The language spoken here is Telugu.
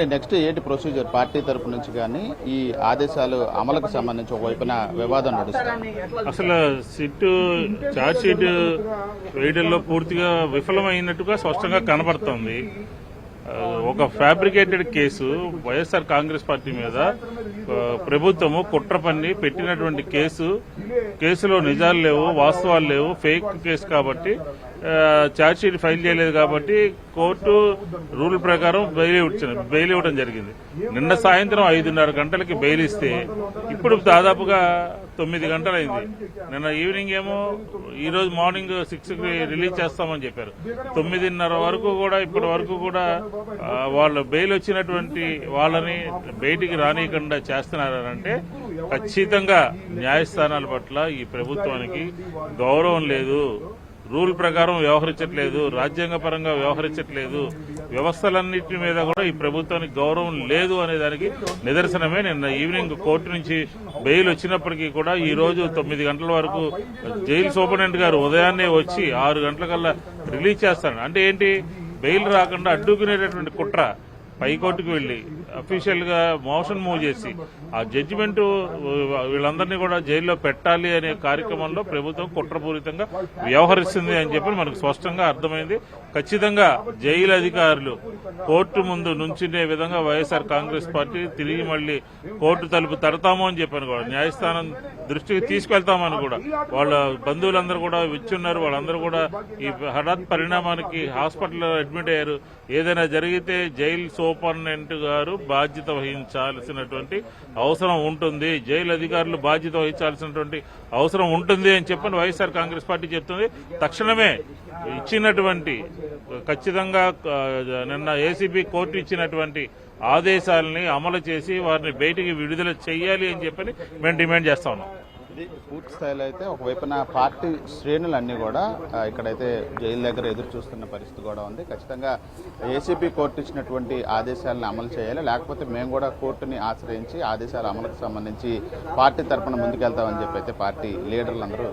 ఏంటంటే నెక్స్ట్ ఏంటి ప్రొసీజర్ పార్టీ తరపు నుంచి కానీ ఈ ఆదేశాలు అమలుకు సంబంధించి ఒకవైపున వివాదం నడుస్తుంది. అసలు సిట్టు ఛార్జ్ షీట్ వేయడంలో పూర్తిగా విఫలమైనట్టుగా స్పష్టంగా కనబడుతోంది. ఒక fabricated case. YSR Congress party మీద ప్రభుత్వము కుట్ర పన్ని పెట్టినటువంటి కేసు. కేసులో నిజాలు లేవు వాస్తవాలు లేవు ఫేక్ కేసు కాబట్టి ఛార్జ్ షీట్ ఫైల్ చేయలేదు కాబట్టి కోర్టు రూల్ ప్రకారం బెయిల్ ఇచ్చిన బెయిల్ ఇవ్వడం జరిగింది. నిన్న సాయంత్రం ఐదున్నర గంటలకి బెయిల్ ఇస్తే ఇప్పుడు దాదాపుగా తొమ్మిది గంటలైంది. నిన్న ఈవినింగ్ ఏమో ఈరోజు మార్నింగ్ సిక్స్కి రిలీజ్ చేస్తామని చెప్పారు. తొమ్మిదిన్నర వరకు కూడా ఇప్పటి వరకు కూడా వాళ్ళు బెయిల్ వచ్చినటువంటి వాళ్ళని బయటికి రానియకుండా చేస్తున్నారంటే ఖచ్చితంగా న్యాయస్థానాల పట్ల ఈ ప్రభుత్వానికి గౌరవం లేదు. రూల్ ప్రకారం వ్యవహరించట్లేదు రాజ్యాంగ పరంగా వ్యవహరించట్లేదు. వ్యవస్థలన్నింటి మీద కూడా ఈ ప్రభుత్వానికి గౌరవం లేదు అనే దానికి నిదర్శనమే నిన్న ఈవినింగ్ కోర్టు నుంచి బెయిల్ వచ్చినప్పటికీ కూడా ఈ రోజు తొమ్మిది గంటల వరకు జైలు సూపరింటెండెంట్ గారు ఉదయాన్నే వచ్చి ఆరు గంటలకల్లా రిలీజ్ చేస్తాను అంటే ఏంటి? బెయిల్ రాకుండా అడ్డుకునేటటువంటి కుట్ర. పైకోర్టుకు వెళ్ళి అఫీషియల్గా మోషన్ మూవ్ చేసి ఆ జడ్జిమెంట్ వీళ్ళందరినీ కూడా జైల్లో పెట్టాలి అనే కార్యక్రమంలో ప్రభుత్వం కుట్రపూరితంగా వ్యవహరిస్తుంది అని చెప్పి మనకు స్పష్టంగా అర్థమైంది. ఖచ్చితంగా జైలు అధికారులు కోర్టు ముందు నుంచునే విధంగా వైఎస్ఆర్ కాంగ్రెస్ పార్టీ తిరిగి మళ్ళీ కోర్టు తలుపు తడతాము అని చెప్పాను కూడా. న్యాయస్థానం దృష్టికి తీసుకెళ్తామని కూడా. వాళ్ళ బంధువులందరూ కూడా విచ్చున్నారు. వాళ్ళందరూ కూడా ఈ హఠాత్ పరిణామానికి హాస్పిటల్లో అడ్మిట్ అయ్యారు. ఏదైనా జరిగితే జైలు సూపరింటెండెంట్ గారు బాధ్యత వహించాల్సినటువంటి అవసరం ఉంటుంది. జైలు అధికారులు బాధ్యత వహించాల్సినటువంటి అవసరం ఉంటుంది అని చెప్పని వైఎస్ఆర్ కాంగ్రెస్ పార్టీ చెప్తుంది. తక్షణమే ఇచ్చినటువంటి ఖచ్చితంగా నిన్న ఏసీబీ కోర్టు ఇచ్చినటువంటి ఆదేశాలని అమలు చేసి వారిని బయటికి విడుదల చేయాలి అని చెప్పని మేము డిమాండ్ చేస్తా ఉన్నాం. ఇది పూర్తి స్థాయిలో అయితే ఒకవైపున పార్టీ శ్రేణులన్నీ కూడా ఇక్కడైతే జైలు దగ్గర ఎదురు చూస్తున్న పరిస్థితి కూడా ఉంది. ఖచ్చితంగా ఏసీబీ కోర్టు ఇచ్చినటువంటి ఆదేశాలను అమలు చేయాలి. లేకపోతే మేము కూడా కోర్టుని ఆశ్రయించి ఆదేశాల అమలుకు సంబంధించి పార్టీ తరపున ముందుకెళ్తామని చెప్పి అయితే పార్టీ లీడర్లందరూ